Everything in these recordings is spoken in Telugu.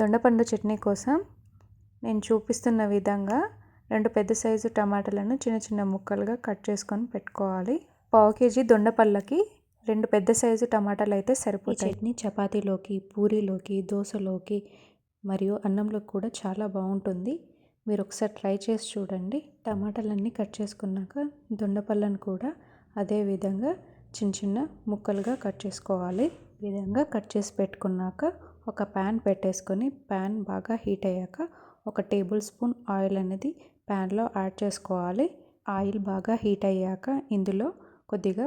దొండపండు చట్నీ కోసం నేను చూపిస్తున్న విధంగా రెండు పెద్ద సైజు టమాటాలను చిన్న చిన్న ముక్కలుగా కట్ చేసుకొని పెట్టుకోవాలి. పావు కేజీ దొండపళ్ళకి రెండు పెద్ద సైజు టమాటాలు అయితే సరిపోతాయి. చట్నీ చపాతీలోకి పూరీలోకి దోశలోకి మరియు అన్నంలోకి కూడా చాలా బాగుంటుంది. మీరు ఒకసారి ట్రై చేసి చూడండి. టమాటాలన్నీ కట్ చేసుకున్నాక దొండపళ్ళను కూడా అదే విధంగా చిన్న చిన్న ముక్కలుగా కట్ చేసుకోవాలి. ఈ విధంగా కట్ చేసి పెట్టుకున్నాక ఒక ప్యాన్ పెట్టేసుకొని ప్యాన్ బాగా హీట్ అయ్యాక ఒక టేబుల్ స్పూన్ ఆయిల్ అనేది ప్యాన్లో యాడ్ చేసుకోవాలి. ఆయిల్ బాగా హీట్ అయ్యాక ఇందులో కొద్దిగా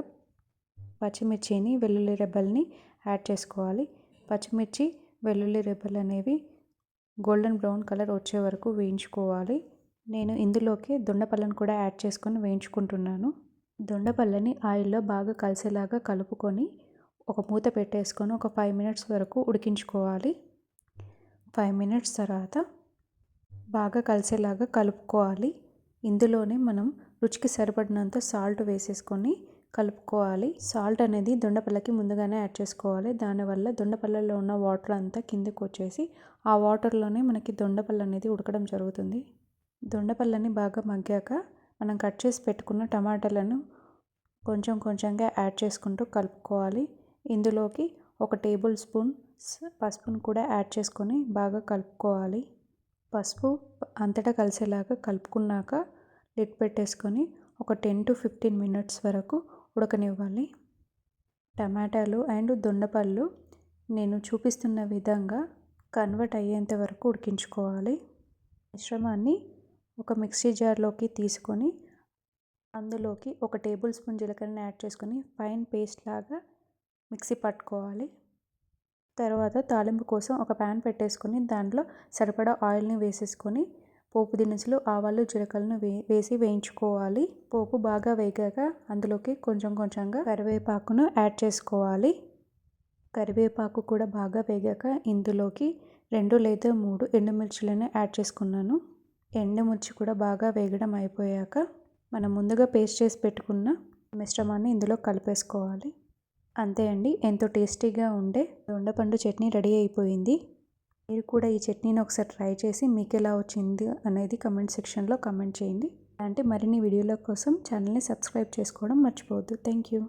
పచ్చిమిర్చిని వెల్లుల్లి రెబ్బల్ని యాడ్ చేసుకోవాలి. పచ్చిమిర్చి వెల్లుల్లి రెబ్బలు అనేవి గోల్డెన్ బ్రౌన్ కలర్ వచ్చే వరకు వేయించుకోవాలి. నేను ఇందులోకి దొండపళ్ళను కూడా యాడ్ చేసుకొని వేయించుకుంటున్నాను. దొండపళ్ళని ఆయిల్లో బాగా కలిసేలాగా కలుపుకొని ఒక మూత పెట్టేసుకొని ఒక ఫైవ్ మినిట్స్ వరకు ఉడికించుకోవాలి. ఫైవ్ మినిట్స్ తర్వాత బాగా కలిసేలాగా కలుపుకోవాలి. ఇందులోనే మనం రుచికి సరిపడినంత సాల్ట్ వేసేసుకొని కలుపుకోవాలి. సాల్ట్ అనేది దొండపల్లకి ముందుగానే యాడ్ చేసుకోవాలి. దానివల్ల దొండపల్లలో ఉన్న వాటర్ అంతా కిందకు వచ్చేసి ఆ వాటర్లోనే మనకి దొండపల్ల అనేది ఉడకడం జరుగుతుంది. దొండపల్లని బాగా మగ్గాక మనం కట్ చేసి పెట్టుకున్న టమాటాలను కొంచెం కొంచెంగా యాడ్ చేసుకుంటూ కలుపుకోవాలి. ఇందులోకి ఒక టేబుల్ స్పూన్ పసుపును కూడా యాడ్ చేసుకొని బాగా కలుపుకోవాలి. పసుపు అంతటా కలిసేలాగా కలుపుకున్నాక లిడ్ పెట్టేసుకొని ఒక టెన్ టు ఫిఫ్టీన్ మినిట్స్ వరకు ఉడకనివ్వాలి. టమాటాలు అండ్ దొండపళ్ళు నేను చూపిస్తున్న విధంగా కన్వర్ట్ అయ్యేంత వరకు ఉడికించుకోవాలి. మిశ్రమాన్ని ఒక మిక్సీ జార్లోకి తీసుకొని అందులోకి ఒక టేబుల్ స్పూన్ జీలకర్రని యాడ్ చేసుకొని ఫైన్ పేస్ట్ లాగా మిక్సీ పట్టుకోవాలి. తర్వాత తాలింపు కోసం ఒక ప్యాన్ పెట్టేసుకొని దాంట్లో సరిపడా ఆయిల్ని వేసేసుకొని పోపు దినుసులు ఆవాలు జీలకలను వే వేసి వేయించుకోవాలి. పోపు బాగా వేగాక అందులోకి కొంచెం కొంచెంగా కరివేపాకును యాడ్ చేసుకోవాలి. కరివేపాకు కూడా బాగా వేగాక ఇందులోకి రెండు లేదా మూడు ఎండుమిర్చులను యాడ్ చేసుకున్నాను. ఎండుమిర్చి కూడా బాగా వేగడం అయిపోయాక మనం ముందుగా పేస్ట్ చేసి పెట్టుకున్న మిశ్రమాన్ని ఇందులో కలిపేసుకోవాలి. అంతే అండి. ఎంతో టేస్టీగా ఉండే దొండపండు చట్నీ రెడీ అయిపోయింది. మీరు కూడా ఈ చట్నీని ఒకసారి ట్రై చేసి మీకు ఎలా వచ్చింది అనేది కమెంట్ సెక్షన్లో కమెంట్ చేయండి. అలాంటి మరిన్ని వీడియోల కోసం ఛానల్ని సబ్స్క్రైబ్ చేసుకోవడం మర్చిపోవద్దు. Thank you.